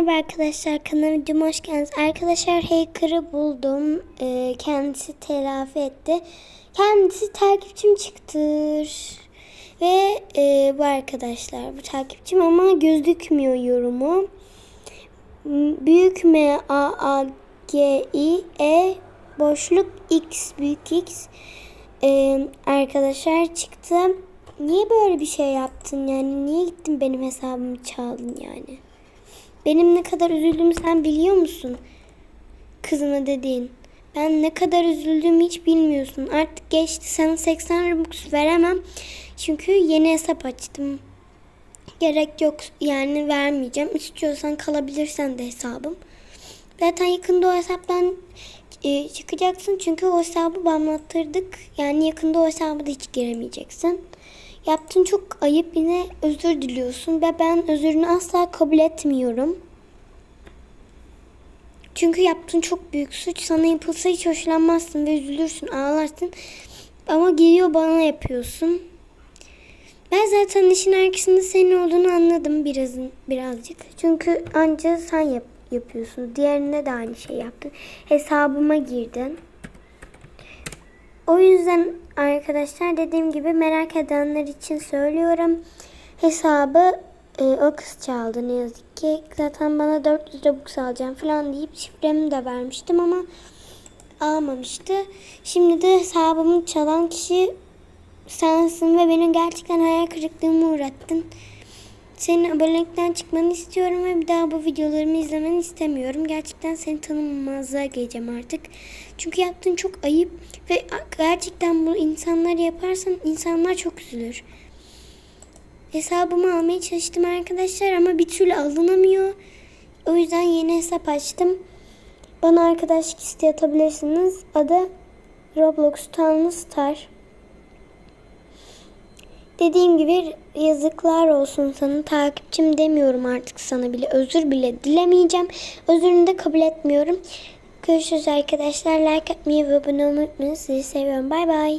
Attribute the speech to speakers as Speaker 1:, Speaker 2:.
Speaker 1: Merhaba arkadaşlar kanalıma hoş geldiniz. Arkadaşlar hacker'ı buldum. Ee, kendisi telafi etti. Kendisi takipçim çıktır. Ve e, bu arkadaşlar bu takipçim ama gözükmüyor yorumu. Büyük M A A G I E boşluk X büyük X Ee, arkadaşlar çıktı. Niye böyle bir şey yaptın yani? Niye gittin benim hesabımı çaldın yani? Benim ne kadar üzüldüğümü sen biliyor musun? Kızına dediğin. Ben ne kadar üzüldüğümü hiç bilmiyorsun. Artık geçti. Sana 80 Robux veremem. Çünkü yeni hesap açtım. Gerek yok. Yani vermeyeceğim. İstiyorsan kalabilirsen de hesabım. Zaten yakında o hesaptan e, çıkacaksın. Çünkü o hesabı banlattırdık. Yani yakında o hesabı da hiç giremeyeceksin. Yaptığın çok ayıp yine özür diliyorsun ve ben özürünü asla kabul etmiyorum. Çünkü yaptığın çok büyük suç. Sana yapılsa hiç hoşlanmazsın ve üzülürsün, ağlarsın. Ama geliyor bana yapıyorsun. Ben zaten işin arkasında senin olduğunu anladım biraz birazcık. Çünkü anca sen yap, yapıyorsun. Diğerine de aynı şey yaptın. Hesabıma girdin. O yüzden arkadaşlar dediğim gibi merak edenler için söylüyorum. Hesabı e, o kız çaldı ne yazık ki. Zaten bana 400 Robux alacağım falan deyip şifremi de vermiştim ama almamıştı. Şimdi de hesabımı çalan kişi sensin ve beni gerçekten hayal kırıklığına uğrattın. Senin abonelikten çıkmanı istiyorum ve bir daha bu videolarımı izlemeni istemiyorum. Gerçekten seni tanımamazlığa geleceğim artık. Çünkü yaptığın çok ayıp ve gerçekten bu insanlar yaparsan insanlar çok üzülür. Hesabımı almaya çalıştım arkadaşlar ama bir türlü alınamıyor. O yüzden yeni hesap açtım. Bana arkadaşlık isteği atabilirsiniz. Adı Roblox Town Star. Dediğim gibi yazıklar olsun sana. Takipçim demiyorum artık sana bile. Özür bile dilemeyeceğim. Özürünü de kabul etmiyorum. Görüşürüz arkadaşlar. Like atmayı ve abone olmayı unutmayın. Sizi seviyorum. Bay bay.